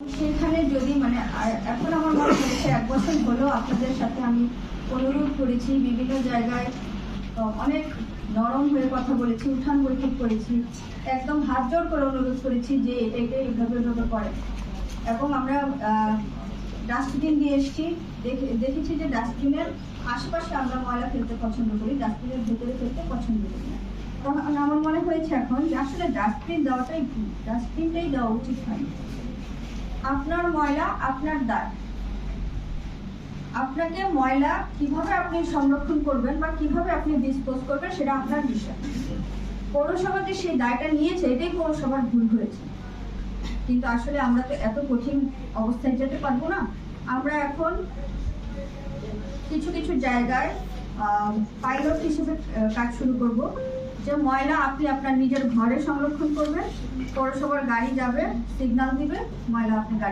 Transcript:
সেখানে যদি মানে এখন আমার মনে হচ্ছে এক বছর হলো আপনাদের সাথে আমি অনুরোধ করেছি, বিভিন্ন জায়গায় অনেক নরম হয়ে কথা বলেছি, উঠান বৈঠক করেছি, একদম হাত জোর করে অনুরোধ করেছি যে এটাকে এইভাবে এভাবে করে এবং আমরা ডাস্টবিন দিয়ে এসেছি, দেখে- দেখেছি যে ডাস্টবিনের আশেপাশে আমরা ময়লা ফেলতে পছন্দ করি, ডাস্টবিনের ভেতরে ফেলতে পছন্দ করি না। আমার মনে হয়েছে এখন যে আসলে ডাস্টবিন দেওয়াটাই ভুল, ডাস্টবিনটাই দেওয়া উচিত হয়নি। আপনার ময়লা, আপনার দায় আপনাকে ময়লা কীভাবে আপনি সংরক্ষণ করবেন বা কীভাবে আপনি ডিসপোজ করবেন সেটা আপনার বিষয়। পৌরসভা যে সেই দায়টা নিয়েছে, এটাই পৌরসভার ভুল হয়েছে। কিন্তু আসলে আমরা তো এত কঠিন অবস্থায় যেতে পারব না। আমরা এখন কিছু কিছু জায়গায় পাইলট হিসেবে কাজ শুরু করব। যে ময়লা আপনি আপনার নিজের ঘরে সংরক্ষণ করবেন, পৌরসভার গাড়ি যাবে সিগন্যাল দিবে, ময়লা আপনি গাড়ি